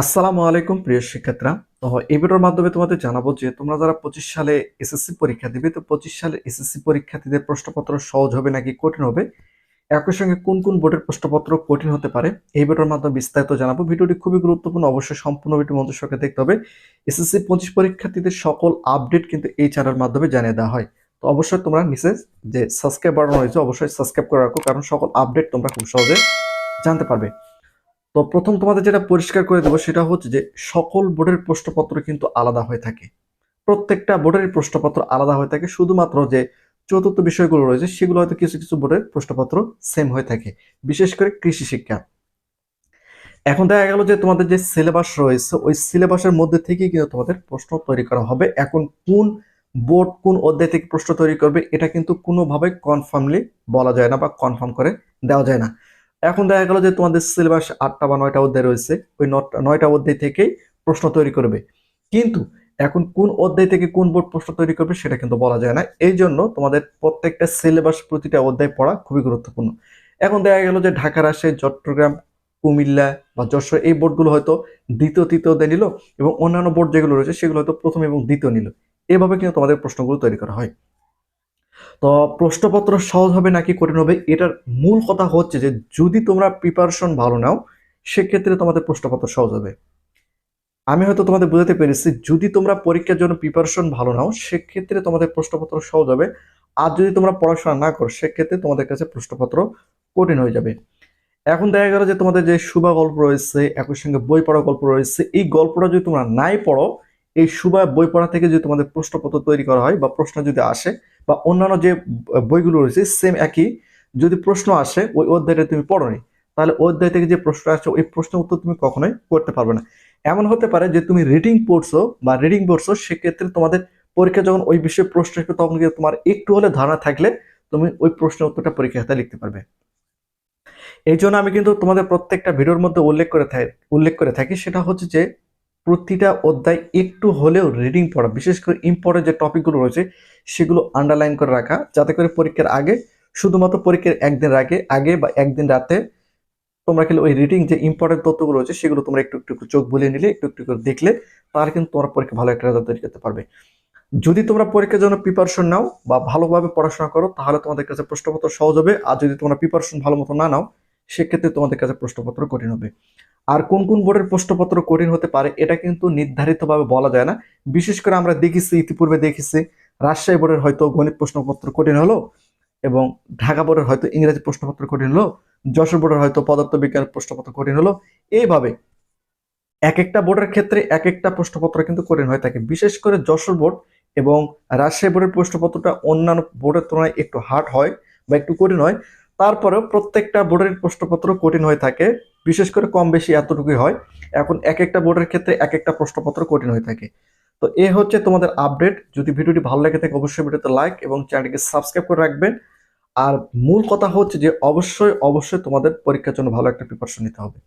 আসসালামু আলাইকুম প্রিয় শিক্ষার্থীরা। তো এই ভিডিওর মাধ্যমে তোমাদের জানাব যে তোমরা যারা পঁচিশ সালে এসএসসি পরীক্ষা দিবে, তো পঁচিশ সালে এসএসসি পরীক্ষার্থীদের প্রশ্নপত্র সহজ হবে নাকি কঠিন হবে? একই সঙ্গে কোন কোন বোর্ডের প্রশ্নপত্র কঠিন হতে পারে? এই ভিডিওর মাধ্যমে বিস্তারিত জানাব। ভিডিওটি খুবই গুরুত্বপূর্ণ, অবশ্যই সম্পূর্ণ ভিডিও সরকার দেখতে হবে। এসএসসি পঁচিশ পরীক্ষার্থীদের সকল আপডেট কিন্তু এই চ্যানেলের মাধ্যমে জানিয়ে দেওয়া হয়। তো অবশ্যই তোমরা নিচে যে সাবস্ক্রাইব বাটন রয়েছে, অবশ্যই সাবস্ক্রাইব করে রাখো, কারণ সকল আপডেট তোমরা খুব সহজে জানতে পারবে। তো প্রথম তোমাদের যেটা পরিষ্কার করে দেবো সেটা হচ্ছে যে সকল বোর্ডের প্রশ্নপত্র কিন্তু আলাদা হয়ে থাকে। প্রত্যেকটা বোর্ডের প্রশ্নপত্র আলাদা হয়ে থাকে, শুধুমাত্র যে চতুর্থ বিষয়গুলো রয়েছে সেগুলো হয়তো কিছু কিছু বোর্ডের প্রশ্নপত্র সেম হয়ে থাকে, বিশেষ করে কৃষি শিক্ষা। এখন দেখা গেল যে তোমাদের যে সিলেবাস রয়েছে, ওই সিলেবাসের মধ্যে থেকেই কিন্তু তোমাদের প্রশ্ন তৈরি করা হবে। এখন কোন বোর্ড কোন অধ্যায় থেকে প্রশ্ন তৈরি করবে, এটা কিন্তু কোনোভাবে কনফার্মলি বলা যায় না বা কনফার্ম করে দেওয়া যায় না। এখন দেখা গেল যে তোমাদের সিলেবাস আটটা বা নয়টা অধ্যায় রয়েছে, ওই নয়টা অধ্যায় থেকেই প্রশ্ন তৈরি করবে। কিন্তু এখন কোন অধ্যায় থেকে কোন বোর্ড প্রশ্ন তৈরি করবে সেটা কিন্তু বলা যায় না। এই জন্য তোমাদের প্রত্যেকটা সিলেবাস প্রতিটা অধ্যায় পড়া খুবই গুরুত্বপূর্ণ। এখন দেখা গেল যে ঢাকা, রাজশাহী, চট্টগ্রাম, কুমিল্লা বা যশোর এই বোর্ডগুলো হয়তো দ্বিতীয়, তৃতীয় অধ্যায় নিল এবং অন্যান্য বোর্ড যেগুলো রয়েছে সেগুলো হয়তো প্রথম এবং দ্বিতীয় নিল। এভাবে কিন্তু তোমাদের প্রশ্নগুলো তৈরি করা হয়। তো প্রশ্নপত্র সহজ হবে নাকি কঠিন হবে এটার মূল কথা হচ্ছে যে যদি তোমরা প্রিপারেশন ভালো নাও, সেক্ষেত্রে তোমাদের প্রশ্নপত্র সহজ হবে। আমি হয়তো তোমাদের বোঝাতে পেরেছি, যদি তোমরা পরীক্ষার জন্য প্রিপারেশন ভালো নাও, সেক্ষেত্রে তোমাদের প্রশ্নপত্র সহজ হবে। আর যদি তোমরা পড়াশোনা না করো, সেক্ষেত্রে তোমাদের কাছে প্রশ্নপত্র কঠিন হয়ে যাবে। এখন দেখা গেল যে তোমাদের যে শুভা গল্প রয়েছে, একই সঙ্গে বই পড়া গল্প রয়েছে, এই গল্পটা যদি তোমরা নাই পড়ো, এই শুভা বই পড়া থেকে যদি তোমাদের প্রশ্নপত্র তৈরি করা হয় বা প্রশ্ন যদি আসে বা অন্যান্য যে বইগুলো রয়েছে সেম একই। যদি প্রশ্ন আসে, ওই অধ্যায়টা তুমি পড়োনি, তাহলে অধ্যায় থেকে যে প্রশ্ন আসছে, ওই প্রশ্নের উত্তর তুমি কখনোই করতে পারবে না। এমন হতে পারে যে তুমি রিডিং পড়ছো বা রিডিং পড়ছো, সেক্ষেত্রে তোমাদের পরীক্ষা যখন ওই বিষয়ে প্রশ্ন আসবে, তখন কিন্তু তোমার একটু হলে ধারণা থাকলে তুমি ওই প্রশ্নের উত্তরটা পরীক্ষা লিখতে পারবে। এই জন্য আমি কিন্তু তোমাদের প্রত্যেকটা ভিডিওর মধ্যে উল্লেখ করে থাকি উল্লেখ করে থাকি। সেটা হচ্ছে যে প্রতিটা অধ্যায় একটু হলেও রিডিং পড়া, বিশেষ করে ইম্পর্টেন্ট যে টপিকগুলো রয়েছে, সেগুলো আন্ডারলাইন করে রাখা, যাতে করে পরীক্ষার আগে, শুধুমাত্র পরীক্ষার একদিন আগে আগে বা একদিন রাতে তোমরা কিন্তু ওই রিডিং যে ইম্পর্টেন্ট তথ্যগুলো রয়েছে, সেগুলো তোমরা একটু একটু চোখ বুলিয়ে নিলে, একটু একটু করে দেখলে তার কিন্তু তোমরা পরীক্ষা ভালো একটা রেজাল্ট তৈরি করতে পারবে। যদি তোমরা পরীক্ষার জন্য প্রিপারেশন নাও বা ভালোভাবে পড়াশোনা করো, তাহলে তোমাদের কাছে প্রশ্নপত্র সহজ হবে, আর যদি তোমরা প্রিপারেশন ভালো মতো না নাও, সেক্ষেত্রে তোমাদের কাছে প্রশ্নপত্র কঠিন হবে। আর কোন কোন বোর্ডের প্রশ্নপত্র কঠিন হতে পারে, এটা কিন্তু নির্ধারিতভাবে বলা যায় না। বিশেষ করে আমরা দেখেছি, ইতিপূর্বে দেখেছি, রাজশাহী বোর্ডের হয়তো গণিত প্রশ্নপত্র কঠিন হলো এবং ঢাকা বোর্ডের হয়তো ইংরেজি প্রশ্নপত্র কঠিন হলো, যশোর বোর্ডের হয়তো পদার্থবিজ্ঞান প্রশ্নপত্র কঠিন হলো। এইভাবে এক একটা বোর্ডের ক্ষেত্রে এক একটা প্রশ্নপত্র কিন্তু কঠিন হয়ে থাকে। বিশেষ করে যশোর বোর্ড এবং রাজশাহী বোর্ডের প্রশ্নপত্রটা অন্যান্য বোর্ডের তুলনায় একটু হার্ড হয় বা একটু কঠিন হয়। তারপরেও প্রত্যেকটা বোর্ডের প্রশ্নপত্র কঠিন হয়ে থাকে। বিশেষ করে কম বেশি এতটুকুই হয়। এখন এক একটা বোর্ডের ক্ষেত্রে এক একটা প্রশ্নপত্র কঠিন হয়ে থাকে। তো এ হচ্ছে তোমাদের আপডেট। যদি ভিডিওটি ভালো লেগে থাকে, অবশ্যই ভিডিওতে লাইক এবং চ্যানেলটিকে সাবস্ক্রাইব করে রাখবেন। আর মূল কথা হচ্ছে যে, অবশ্যই অবশ্যই তোমাদের পরীক্ষার জন্য ভালো একটা প্রিপারেশন নিতে হবে।